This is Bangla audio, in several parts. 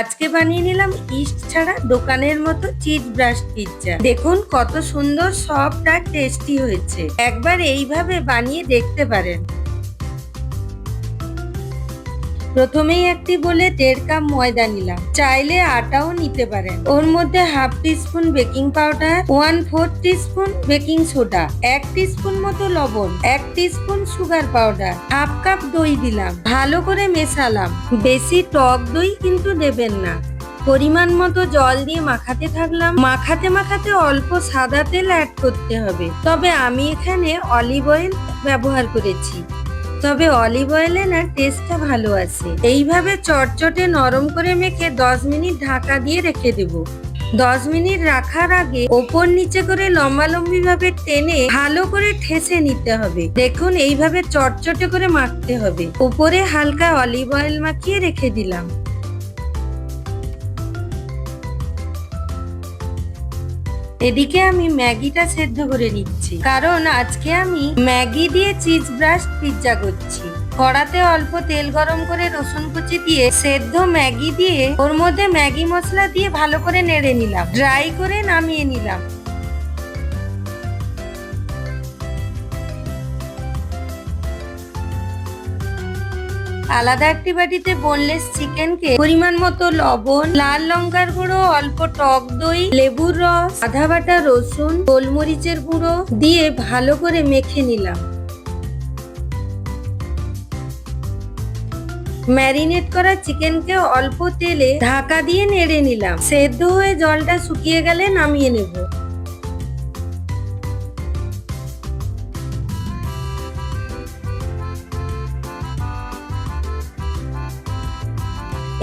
আজকে বানিয়ে নিলাম ইস্ট ছাড়া দোকানের মতো চিজ ব্রাশ পিৎজা। দেখুন কত সুন্দর, সফট আর টেস্টি হয়েছে। একবার এইভাবে বানিয়ে দেখতে পারেন। প্রথমেই একটি বলে দেড় কাপ ময়দা নিলাম। চাইলে আটাও নিতে পারেন। ওর মধ্যে half teaspoon baking powder, one four teaspoon baking soda, এক টিস্পুন মতো লবণ, এক teaspoon sugar powder, half cup দই দিলাম। ভালো করে মেশালাম। বেশি টক দই কিন্তু দেবেন না। পরিমাণ মতো জল দিয়ে মাখাতে থাকলাম। মাখাতে মাখাতে অল্প সাদা তেল অ্যাড করতে হবে। তবে আমি এখানে অলিভ অয়েল ব্যবহার করেছি। তবে অলিভ অয়েলে না টেস্টটা ভালো আছে। এইভাবে চটচটে নরম করে মেখে দশ মিনিট ঢাকা দিয়ে রেখে দেব। দশ মিনিট রাখার আগে ওপর নিচে করে লম্বা লম্বি ভাবে টেনে ভালো করে ঠেসে নিতে হবে। দেখুন, এইভাবে চটচটে করে মাখতে হবে। উপরে হালকা অলিভ অয়েল মাখিয়ে রেখে দিলাম। এদিকে আমি ম্যাগিটা সেদ্ধ করে নিচ্ছি। কারণ আজকে আমি ম্যাগি দিয়ে চিজ ব্রাশ পিৎজা করছি। কড়াতে অল্প তেল গরম করে রসুন কুচি দিয়ে সেদ্ধ ম্যাগি দিয়ে ওর মধ্যে ম্যাগি মশলা দিয়ে ভালো করে নেড়ে নিলাম। ড্রাই করে নামিয়ে নিলাম। আলাদা একটি বাটিতে বোনলেস চিকেনকে পরিমাণ মতো লবণ, লাল লঙ্কার গুঁড়ো, অল্প টক দই, লেবুর রস, আধা বাটা রসুন, গোলমরিচের গুঁড়ো দিয়ে ভালো করে মেখে নিলাম। ম্যারিনেট করা চিকেনকে অল্প তেলে ঢাকা দিয়ে নেড়ে নিলাম। সেদ্ধ হয়ে জলটা শুকিয়ে গেলে নামিয়ে নেব।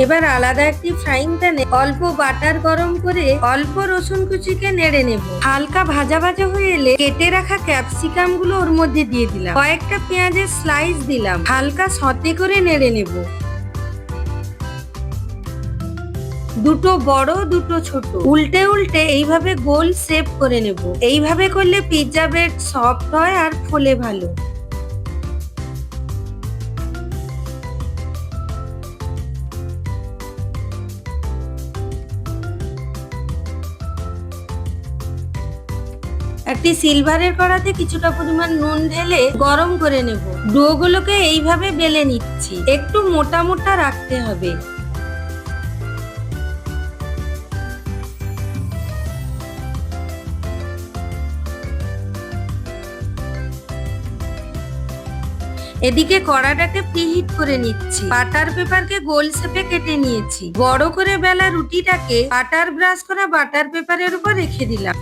এবার আলাদা একটি ফ্রাইং প্যানে অল্প বাটার গরম করে অল্প রসুন কুচিকে নেড়ে নেব। হালকা ভাজা ভাজা হয়ে এলে কেটে রাখা ক্যাপসিকামগুলো ওর মধ্যে দিয়ে দিলাম। কয়েকটা পেঁয়াজের স্লাইস দিলাম। হালকা সতে করে নেড়ে নেব। দুটো বড়, দুটো ছোট। উল্টে উল্টে এইভাবে গোল শেপ করে নেব। এইভাবে করলে পিৎজা ব্রেড সফট হয় আর ফোলে ভালো। একটি সিলভারের কড়াতে কিছুটা পরিমাণ নুন ঢেলে গরম করে নেব। ডোগুলোকে এইভাবে বেলে নিচ্ছি। একটু মোটা মোটা রাখতে হবে। এদিকে কড়াটাকে প্রিহিট করে নিচ্ছি। বাটার পেপারকে গোল শেপে কেটে নিয়েছি। বড় করে বেলা রুটিটাকে বাটার ব্রাশ করা বাটার পেপারের উপর রেখে দিলাম।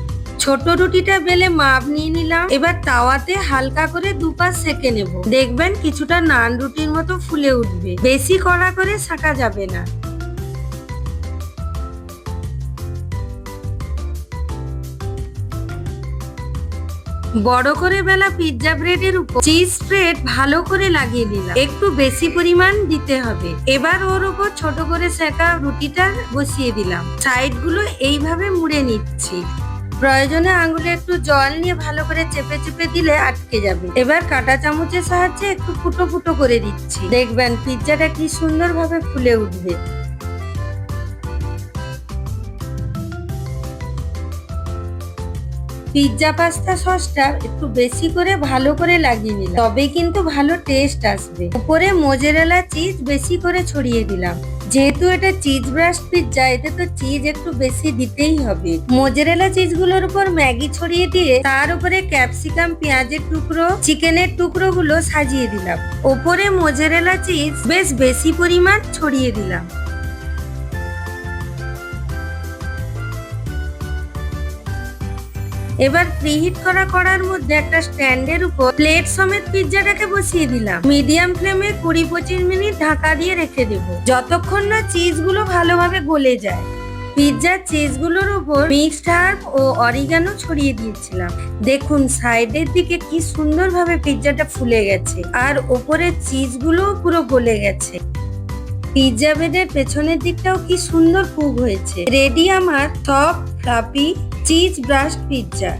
ছোট রুটিটা বেলে মাপ নিয়ে নিলাম। এবার তাওয়াতে হালকা করে দুপাশ সেকে নেব। দেখবেন কিছুটা নান রুটির মতো ফুলে উঠবে। বেশি কড়া করে শাকা যাবে না। বড় করে বেলা পিৎজা ব্রেডের উপর চিজ স্প্রেড ভালো করে লাগিয়ে দিলাম একটু বেশি পরিমাণ দিতে হবে। এবার ওর উপর ছোট করে সেকা রুটিটা বসিয়ে দিলাম। সাইডগুলো এইভাবে মুড়ে নিচ্ছি। প্রয়োজনে আঙুলে একটু জল নিয়ে ভালো করে চেপে চেপে দিলে আটকে যাবে। এবার কাঁটা চামচের সাহায্যে একটু ফুটো ফুটো করে দিচ্ছি। দেখবেন পিৎজাটা কি সুন্দরভাবে ফুলে উঠবে। পিৎজা পাস্তা সসটা একটু বেশি করে ভালো করে লাগিয়ে নিলাম। তবে কিন্তু ভালো টেস্ট আসবে। উপরে মোজেরেলা চিজ বেশি করে ছড়িয়ে দিলাম। যেহেতু এটা চিজ ব্রাশ পিৎজা এতে তো চিজ একটু বেশি দিতেই হবে। মোজেরেলা চিজগুলোর উপর ম্যাগি ছড়িয়ে দিয়ে তার উপরে ক্যাপসিকাম পেঁয়াজের টুকরো, চিকেনের টুকরো গুলো সাজিয়ে দিলাম। ওপরে মোজারেলা চিজ বেশ বেশি পরিমাণ ছড়িয়ে দিলাম। এবার প্রিহিট করা করার মধ্যে একটা স্ট্যান্ডের উপর প্লেট সমেত পিৎজাটাকে বসিয়ে দিলাম। মিডিয়াম ফ্লেমে কুড়ি পঁচিশ মিনিট ঢাকা দিয়ে রেখে দেব। যতক্ষণ না চিজগুলো ভালোভাবে গলে যায়। পিৎজার চিজগুলোর উপর মিক্সড হার্ব ও অরিগানো ছড়িয়ে দিয়েছিলাম। দেখুন, সাইডের দিকে কি সুন্দরভাবে পিৎজাটা ফুলে গেছে। আর ওপরের চিজগুলোও পুরো গলে গেছে। পিৎজা বেডের পেছনের দিকটাও কি সুন্দর পুগ হয়েছে। রেডি আমার soft fluffy cheese burst pizza